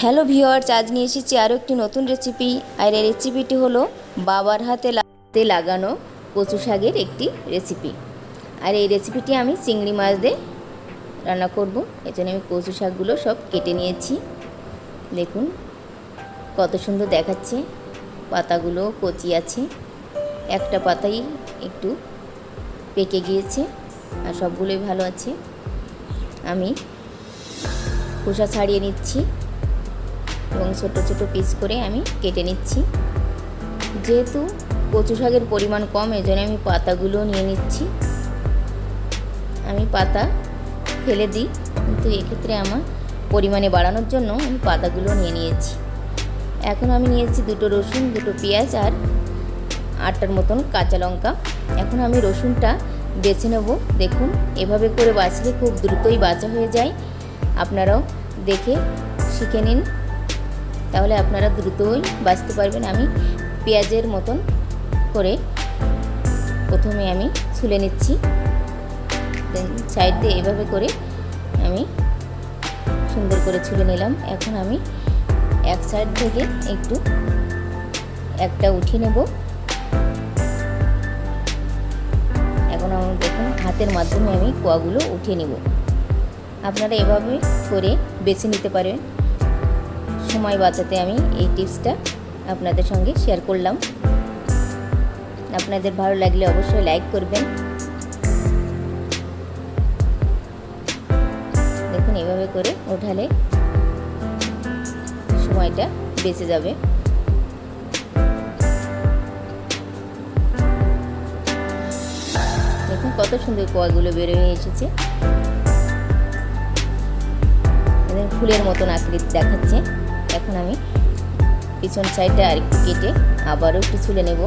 Hello viewers আজ নিয়ে এসেছি আরও একটি নতুন রেসিপি আর এই রেসিপিটি হলো বাবার হাতে লাতে লাগানো কচু শাকের একটি রেসিপি আর এই রেসিপিটি আমি চিংড়ি মাছ দিয়ে রান্না করব। জন্য আমি কচু শাকগুলো সব কেটে নিয়েছি। দেখুন, কত সুন্দর দেখাচ্ছে। পাতাগুলো কচি আছে। একটা পাতাই একটু পেকে গিয়েছে আর সবগুলোই ভালো আছে। আমি খোসা ছাড়িয়ে নিচ্ছি। এবং ছোট ছোট পিস করে আমি কেটে নিচ্ছি। যেহেতু কচু শাকের পরিমাণ কম এই জন্য আমি পাতাগুলো নিয়ে নিচ্ছি। আমি পাতা ফেলে দিই, কিন্তু এক্ষেত্রে আমার পরিমাণে বাড়ানোর জন্য আমি পাতাগুলো নিয়ে নিয়েছি। এখন আমি নিয়েছি দুটো রসুন, দুটো পেঁয়াজ আর আটটার মতন কাঁচা লঙ্কা। এখন আমি রসুনটা বেছে নেব। দেখুন, এভাবে করে বাছলে খুব দ্রুতই বাছা হয়ে যায়। আপনারাও দেখে শিখে নিন। তাহলে আপনারা দ্রুতই বাঁচতে পারবেন। আমি পেঁয়াজের মতন করে প্রথমে আমি ছুলে নিচ্ছি। সাইড দিয়ে এভাবে করে আমি সুন্দর করে ছুলে নিলাম। এখন আমি এক সাইড থেকে একটু একটা উঠিয়ে নেব। এখন আমার দেখুন হাতের মাধ্যমে আমি কোয়াগুলো উঠিয়ে নেব। আপনারা এভাবে করে বেছে নিতে পারেন। সময় বাঁচাতে আমি এই টিপসটা আপনাদের সঙ্গে শেয়ার করলাম। আপনাদের ভালো লাগলে অবশ্যই লাইক করবেন। দেখুন, এভাবে করে ওঠালে সময়টা বেঁচে যাবে। দেখুন, কত সুন্দর কোয়াগুলো বেরোয় এসেছে। ফুলের মতন আকৃতি দেখাচ্ছে। এখন আমি পিছন সাইডটা আর একটু কেটে আবারও একটু ছুলে নেব।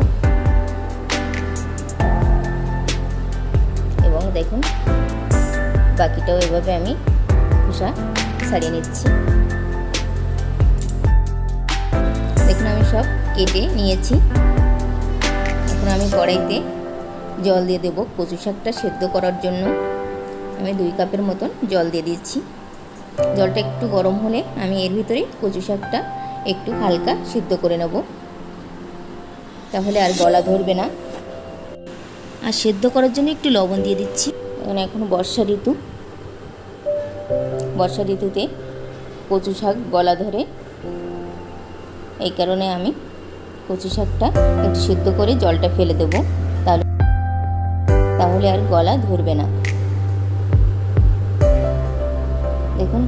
এবং দেখুন, বাকিটাও এভাবে আমি খোসা ছাড়িয়ে নিচ্ছি। দেখুন, আমি সব কেটে নিয়েছি। এখন আমি কড়াইতে জল দিয়ে দেবো। কচু শাকটা সেদ্ধ করার জন্য আমি দুই কাপের মতন জল দিয়ে দিচ্ছি। জলটা একটু গরম হলে আমি এর ভিতরে কচু শাকটা একটু হালকা সিদ্ধ করে নেব। তাহলে আর গলা ধরবে না। আর সেদ্ধ করার জন্য একটু লবণ দিয়ে দিচ্ছি। কারণ এখন বর্ষা ঋতু। বর্ষা ঋতুতে কচু শাক গলা ধরে। এই কারণে আমি কচু শাকটা একটু সিদ্ধ করে জলটা ফেলে দেব। তাহলে আর গলা ধরবে না। দেখুন,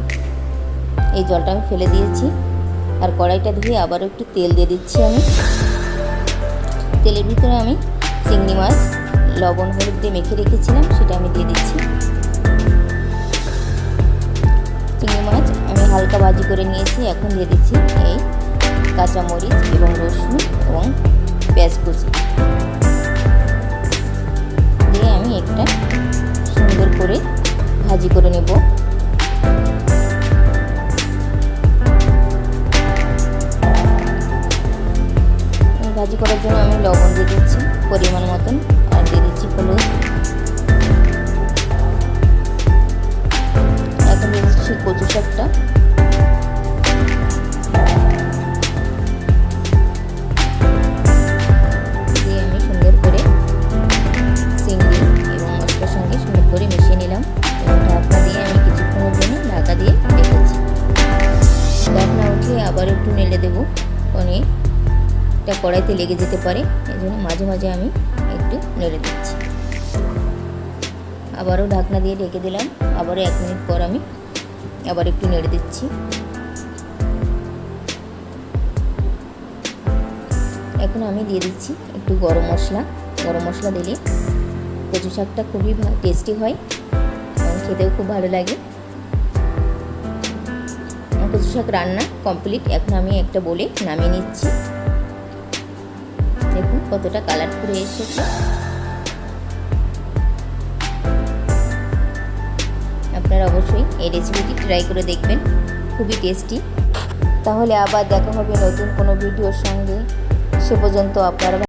এই জলটা আমি ফেলে দিয়েছি। আর কড়াইটা ধুয়ে আবারও একটু তেল দিয়ে দিচ্ছি আমি। তেলের ভিতরে আমি চিংড়ি মাছ, লবণ, হলুদ দিয়ে মেখে রেখেছিলাম, সেটা আমি দিয়ে দিচ্ছি। চিংড়ি মাছ আমি হালকা ভাজি করে নিয়েছি, এখন দিয়ে দিচ্ছি এই কাঁচামরিচ এবং রসুন এবং করার জন্য আমি লবণ দিয়ে দিচ্ছি পরিমাণ মতন আর দিয়ে দিচ্ছি হলুদ। এটা কড়াইতে লেগে যেতে পারে, এই জন্য মাঝে মাঝে আমি একটু নেড়ে দিচ্ছি। আবারও ঢাকনা দিয়ে ঢেকে দিলাম, আবারও এক মিনিট পর আমি আবার একটু নেড়ে দিচ্ছি। এখন আমি দিয়ে দিচ্ছি একটু গরম মশলা। গরম মশলা দিলে কচু শাকটা খুবই টেস্টি হয়, এবং খেতেও খুব ভালো লাগে। কচু শাক রান্না কমপ্লিট এখন আমি একটা বলে নামিয়ে নিচ্ছি। দেখুন কতটা কালারফুল এসেছে। আপনারা অবশ্যই এই রেসিপিটি ট্রাই করে দেখবেন, খুবই টেস্টি তাহলে আবার দেখা হবে নতুন কোনো ভিডিওর সঙ্গে। সে পর্যন্ত আপনারা